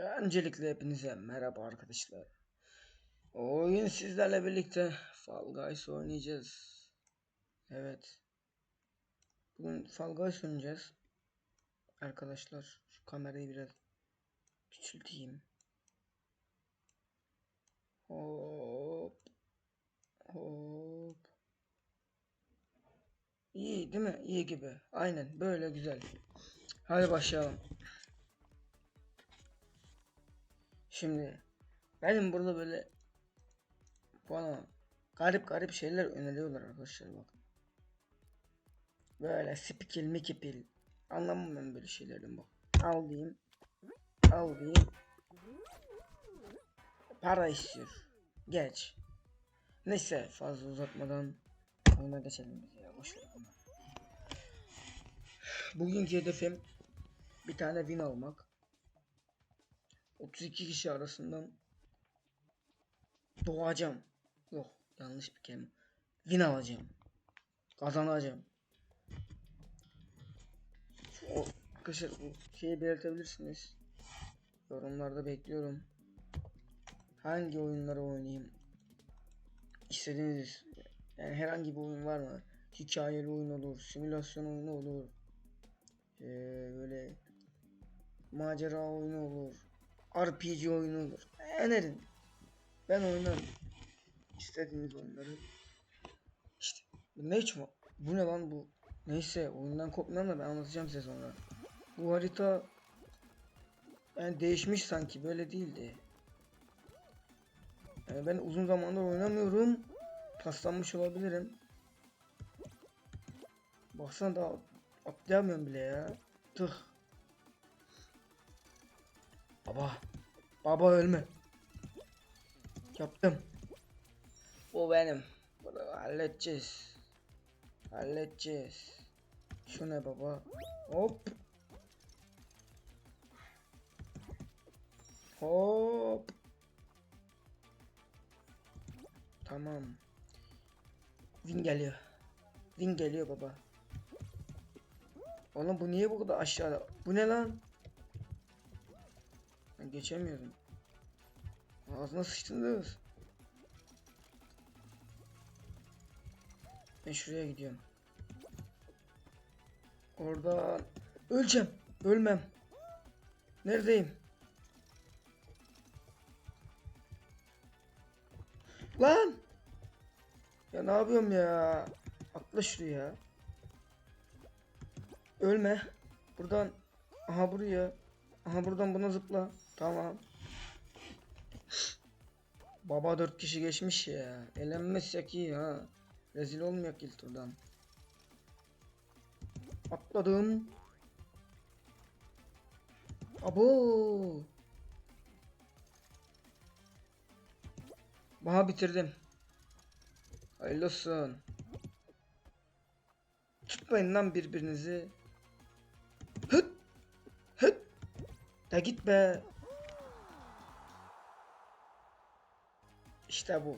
Öncelikle hepinize merhaba arkadaşlar. Oyun sizlerle birlikte Fall Guys oynayacağız. Evet. Bugün Fall Guys oynayacağız. Arkadaşlar şu kamerayı biraz küçülteyim. Hop. Hop. İyi değil mi? İyi gibi. Aynen böyle güzel. Hadi başlayalım. Şimdi benim burada böyle bana garip garip şeyler öneriyorlar arkadaşlar bak. Böyle spikil mikipil anlamam ben böyle şeylerden bak. Al diyeyim. Al diyeyim. Para istiyor. Geç. Neyse fazla uzatmadan oyuna geçelim biz ya. Boş ver bunu. Bugünkü hedefim bir tane win almak. 32 kişi arasından doğacağım. Yok yanlış bir kelime. Win alacağım. Kazanacağım. O, arkadaşlar bu şeyi belirtebilirsiniz. Yorumlarda bekliyorum. Hangi oyunları oynayayım? İstediğiniz yani herhangi bir oyun var mı? Hikayeli oyun olur, simülasyon oyunu olur. Ee, böyle macera oyunu olur. RPG oyunu olur. Önerin. Ben oynarım. İstediğiniz oyunları. İşte ne için bu? Bu ne lan bu? Neyse oyundan kopmayalım da ben anlatacağım size sonra. Bu harita yani değişmiş sanki böyle değildi. Yani ben uzun zamandır oynamıyorum. Paslanmış olabilirim. Baksana daha atlayamıyorum bile ya. Tıh. Baba. Baba ölme. Yaptım. Bu benim. Bunu halledeceğiz. Halledeceğiz. Şu ne baba? Hop. Hop. Tamam. Win geliyor. Win geliyor baba. Oğlum bu niye bu kadar aşağıda? Bu ne lan? Geçemiyorum. Ağzına sıçtınız. Ben şuraya gidiyorum. Orada öleceğim. Ölmem. Neredeyim? Lan! Ya ne yapıyorum ya? Atla şuraya. Ölme. Buradan aha buraya. Aha buradan buna zıpla. Tamam. Baba dört kişi geçmiş ya. Elenmezsek iyi ha. Rezil olmayak ilk turdan. Atladım. Abo. Baha bitirdim. Hayırlı olsun. Tutmayın lan birbirinizi. Hıt. Hıt. Da git be. İşte bu.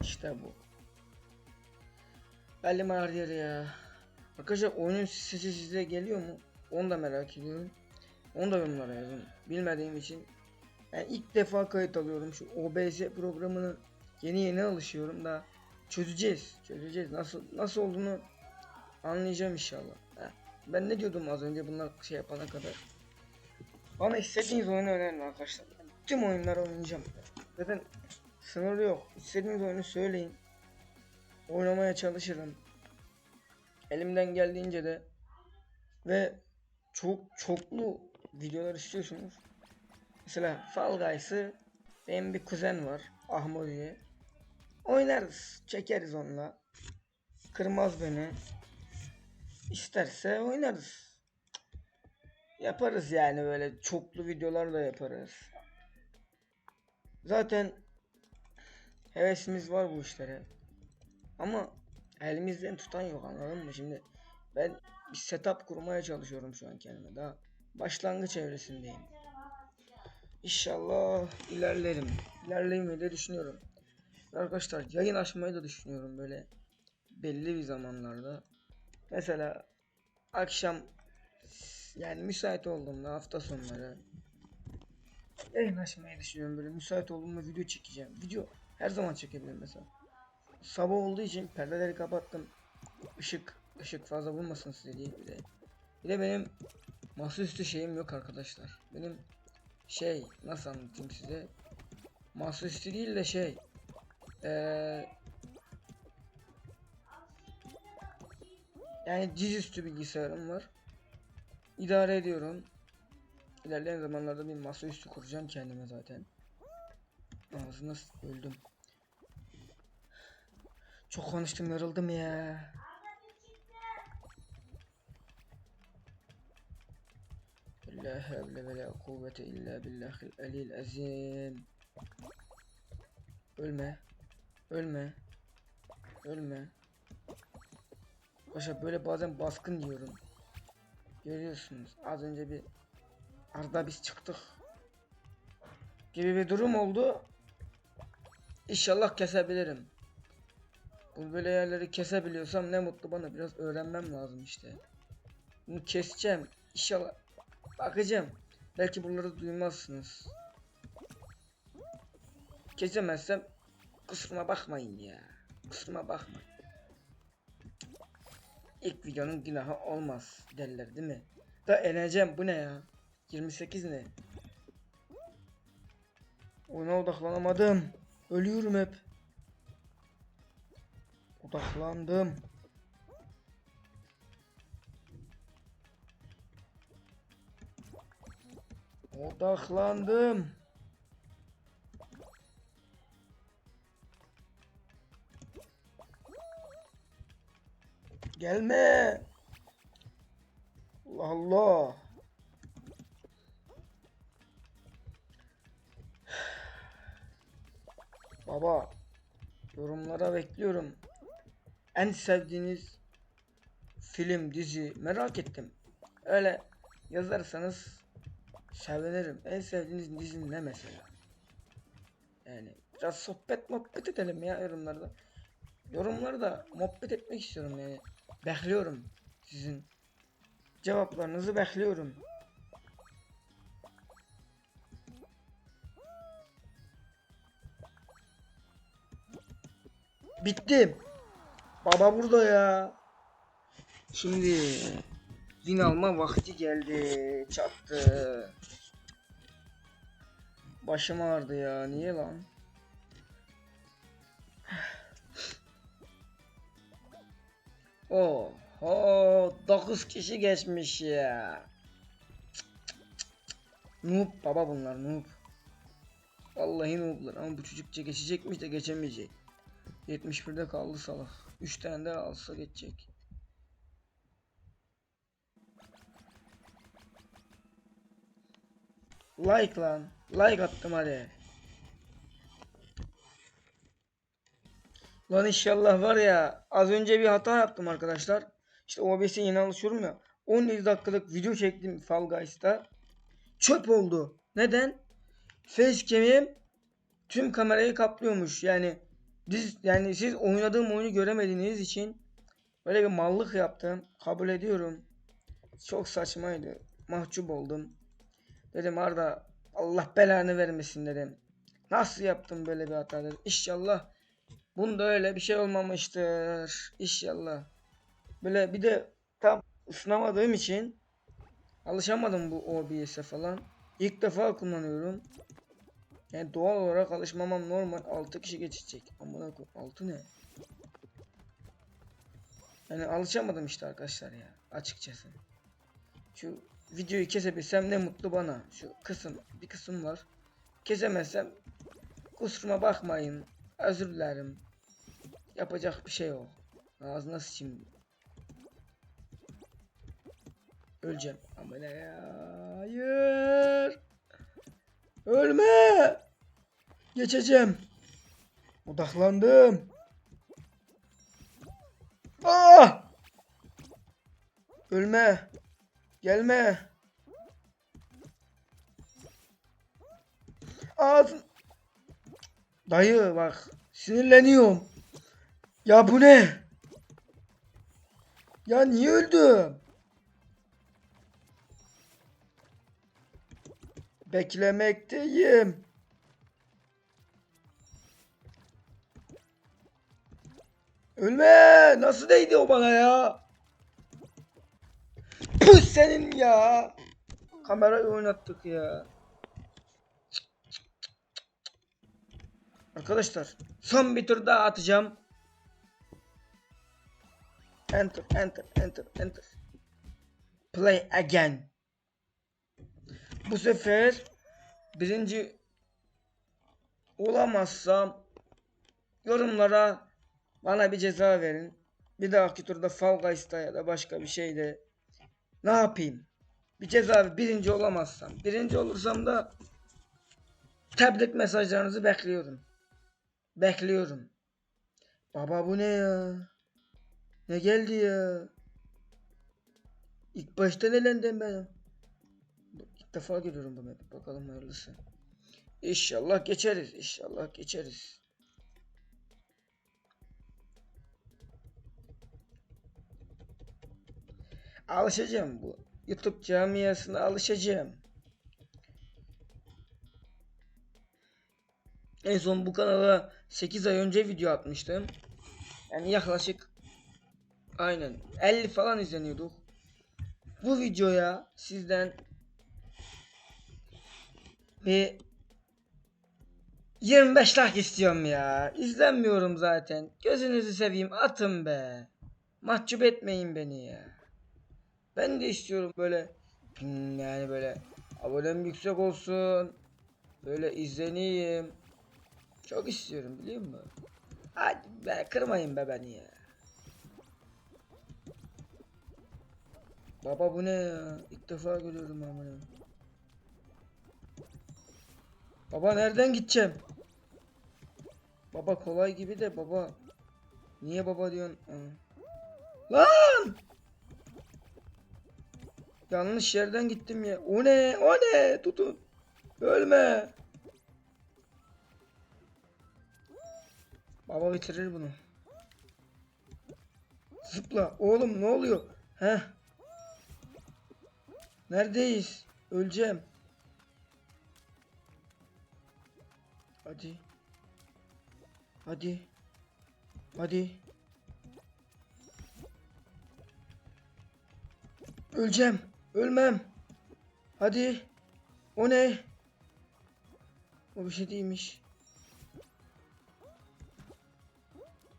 İşte bu. Elim ağrıyor ya. Arkadaşlar oyunun sesi size geliyor mu? Onu da merak ediyorum. Onu da yorumlara yazın. Bilmediğim için. Ben ilk defa kayıt alıyorum. Şu OBS programını yeni yeni alışıyorum da çözeceğiz. Çözeceğiz. Nasıl nasıl olduğunu anlayacağım inşallah. Ben ne diyordum az önce bunlar şey yapana kadar. Bana istediğiniz oyunu önerin arkadaşlar. Tüm oyunları oynayacağım. Zaten sınırı yok. İstediğiniz oyunu söyleyin. Oynamaya çalışırım. Elimden geldiğince de ve çok çoklu videolar istiyorsunuz. Mesela Fall Guys'ı benim bir kuzen var. Ahmo diye. Oynarız. Çekeriz onunla. Kırmaz beni. İsterse oynarız. Yaparız yani böyle çoklu videolar da yaparız. Zaten hevesimiz var bu işlere. Ama elimizden tutan yok anladın mı? Şimdi ben bir setup kurmaya çalışıyorum şu an kendime. Daha başlangıç evresindeyim. İnşallah ilerlerim. İlerlemeyi de düşünüyorum. Arkadaşlar yayın açmayı da düşünüyorum böyle belli bir zamanlarda. Mesela akşam yani müsait olduğumda hafta sonları yayın açmayı düşünüyorum böyle müsait olduğumda video çekeceğim. Video her zaman çekebilirim mesela. Sabah olduğu için perdeleri kapattım. Işık ışık fazla vurmasın size diye bir de. Bir de benim masaüstü şeyim yok arkadaşlar. Benim şey nasıl anlatayım size? Masaüstü değil de şey eee yani dizüstü bilgisayarım var. İdare ediyorum. İlerleyen zamanlarda bir masaüstü kuracağım kendime zaten. Ağzına öldüm. Çok konuştum yoruldum ya. La havle ve la kuvvete illa billahil alil azim. Ölme. Ölme. Ölme. Paşa böyle bazen baskın diyorum. Görüyorsunuz az önce bir arada biz çıktık gibi bir durum oldu. İnşallah kesebilirim. Böyle yerleri kesebiliyorsam ne mutlu bana biraz öğrenmem lazım işte. Bunu keseceğim. İnşallah bakacağım. Belki bunları duymazsınız. Kesemezsem kusuruma bakmayın ya. Kusuruma bakmayın. İlk videonun günahı olmaz derler değil mi? Da eneceğim bu ne ya? 28 ne? Ona odaklanamadım. Ölüyorum hep. Odaklandım. Odaklandım. Gelme. Allah Allah. Baba, yorumlara bekliyorum. En sevdiğiniz film, dizi merak ettim. Öyle yazarsanız sevinirim. En sevdiğiniz dizi ne mesela? Yani biraz sohbet muhabbet edelim ya yorumlarda. Yorumlarda muhabbet etmek istiyorum yani. Bekliyorum sizin cevaplarınızı bekliyorum. Bittim. Baba burada ya. Şimdi din alma vakti geldi. Çattı. Başım ağrıdı ya. Niye lan? Oho 9 kişi geçmiş ya. Noob baba bunlar noob. Vallahi nooblar ama bu çocukça geçecekmiş de geçemeyecek. 71'de kaldı salak. 3 tane de alsa geçecek. Like lan. Like attım hadi. Lan inşallah var ya az önce bir hata yaptım arkadaşlar. İşte OBS'e yeni alışıyorum ya. 17 dakikalık video çektim Fall Guys'ta. Çöp oldu. Neden? Facecam'im tüm kamerayı kaplıyormuş. Yani biz yani siz oynadığım oyunu göremediğiniz için böyle bir mallık yaptım. Kabul ediyorum. Çok saçmaydı. Mahcup oldum. Dedim Arda Allah belanı vermesin dedim. Nasıl yaptım böyle bir hata dedim. İnşallah bunda öyle bir şey olmamıştır. İnşallah. Böyle bir de tam ısınamadığım için alışamadım bu OBS'e falan. İlk defa kullanıyorum. Yani doğal olarak alışmamam normal. 6 kişi geçecek. Amına koyayım 6 ne? Yani alışamadım işte arkadaşlar ya açıkçası. Şu videoyu kesebilsem ne mutlu bana. Şu kısım bir kısım var. Kesemezsem kusuruma bakmayın. Özür dilerim. Yapacak bir şey yok. Ağzına sıçayım. Öleceğim. Ama ne ya? Hayır. Ölme. Geçeceğim. Odaklandım. Ah! Ölme. Gelme. Ağzın. Dayı bak sinirleniyorum. Ya bu ne? Ya niye öldüm? Beklemekteyim. Ölme! Nasıl değdi o bana ya? Püh senin ya! Kamerayı oynattık ya. Arkadaşlar son bir tur daha atacağım. Enter, enter, enter, enter. Play again. Bu sefer birinci olamazsam yorumlara bana bir ceza verin. Bir dahaki turda Fall Guys'ta ya da başka bir şeyde ne yapayım? Bir ceza birinci olamazsam. Birinci olursam da tebrik mesajlarınızı bekliyorum. Bekliyorum. Baba bu ne ya? Ne geldi ya? İlk baştan elendim ben. Defa görüyorum bu map'i. Bakalım hayırlısı. İnşallah geçeriz. İnşallah geçeriz. Alışacağım bu. YouTube camiasına alışacağım. En son bu kanala 8 ay önce video atmıştım. Yani yaklaşık aynen 50 falan izleniyorduk. Bu videoya sizden bir 25 like istiyorum ya. İzlenmiyorum zaten. Gözünüzü seveyim atın be. Mahcup etmeyin beni ya. Ben de istiyorum böyle hmm, yani böyle abonem yüksek olsun. Böyle izleneyim. Çok istiyorum biliyor musun? Hadi be kırmayın be beni ya. Baba bu ne ya? İlk defa görüyorum amına. Baba nereden gideceğim? Baba kolay gibi de baba. Niye baba diyorsun? Ha. Lan! Yanlış yerden gittim ya. O ne? O ne? Tutun. Ölme. Baba bitirir bunu. Zıpla. Oğlum ne oluyor? Heh. Neredeyiz? Öleceğim. Hadi. Hadi. Hadi. Öleceğim. Ölmem. Hadi. O ne? O bir şey değilmiş.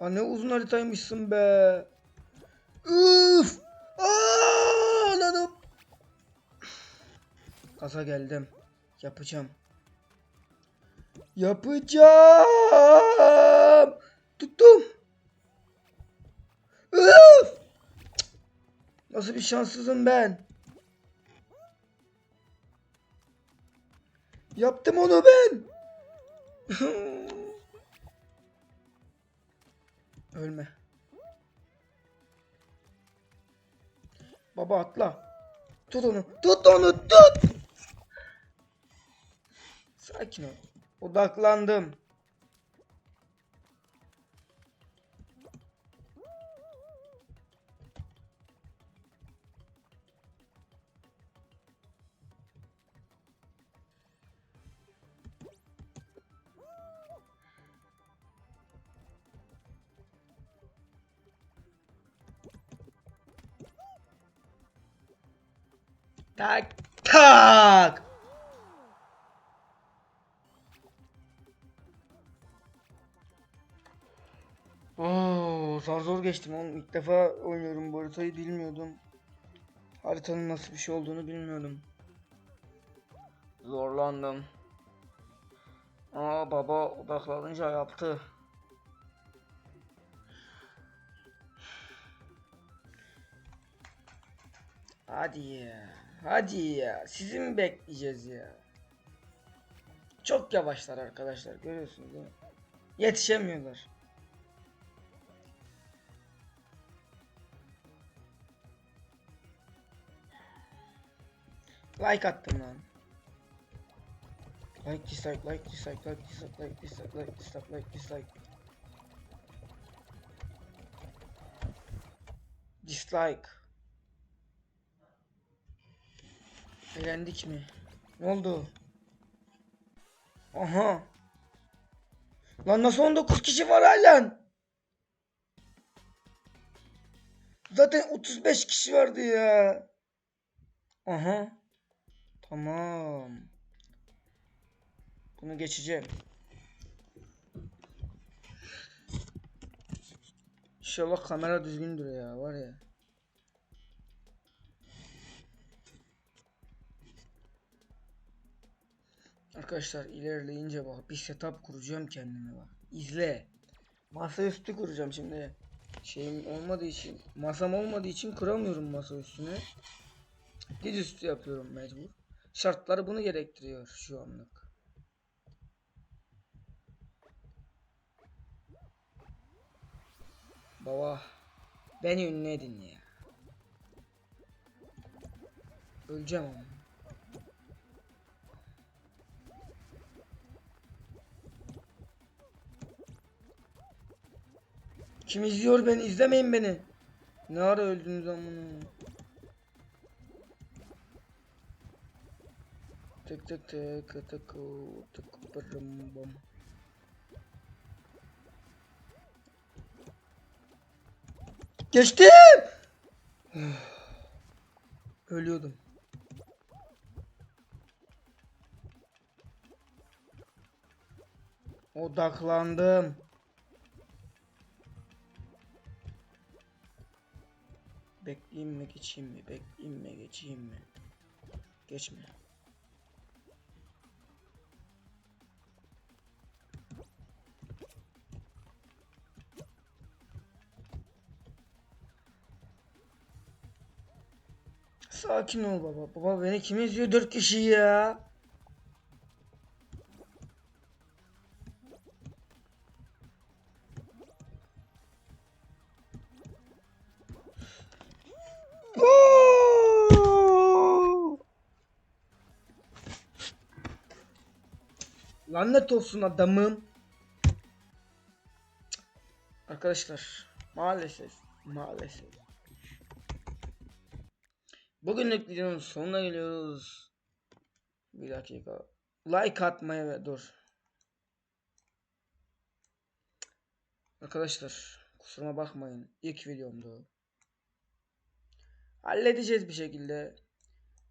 Aa ne uzun haritaymışsın be. Üf! Aa, anladım. Kasa geldim. Yapacağım. Yapacağım. Tuttum. Üf! Nasıl bir şanssızım ben. Yaptım onu ben. Ölme. Baba atla. Tut onu. Tut onu tut. Sakin ol. Odaklandım. Tak tak. Zar zor geçtim oğlum. İlk defa oynuyorum bu haritayı bilmiyordum. Haritanın nasıl bir şey olduğunu bilmiyordum. Zorlandım. Aa baba odaklanınca yaptı. Hadi ya. Hadi ya. Sizi mi bekleyeceğiz ya? Çok yavaşlar arkadaşlar. Görüyorsunuz değil mi? Yetişemiyorlar. Like attım lan. Like dislike like dislike like dislike like dislike like dislike like dislike. Dislike. Eğlendik mi? Ne oldu? Aha. Lan nasıl 19 kişi var halen? Zaten 35 kişi vardı ya. Aha. Tamam. Bunu geçeceğim. İnşallah kamera düzgündür ya var ya. Arkadaşlar ilerleyince bak bir setup kuracağım kendime bak. İzle. Masaüstü kuracağım şimdi. Şeyim olmadığı için, masam olmadığı için kuramıyorum masa üstüne. Dizüstü yapıyorum mecbur. Şartları bunu gerektiriyor şu anlık. Baba beni ünlü edin ya. Öleceğim ama. Kim izliyor beni? İzlemeyin beni. Ne ara öldünüz amına? Tık tık tık tık tık bırım bam. Geçtim. Ölüyordum. Odaklandım. Bekleyeyim mi geçeyim mi? Bekleyeyim mi geçeyim mi? Geçme. Sakin ol baba. Baba beni kim izliyor? Dört kişi ya. Lanet olsun adamım. Arkadaşlar maalesef maalesef. Bugünlük videonun sonuna geliyoruz. Bir dakika. Like atmaya ve dur. Arkadaşlar kusuruma bakmayın. İlk videomdu. Halledeceğiz bir şekilde.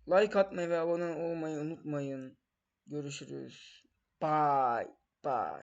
Like atmayı ve abone olmayı unutmayın. Görüşürüz. Bye. Bye.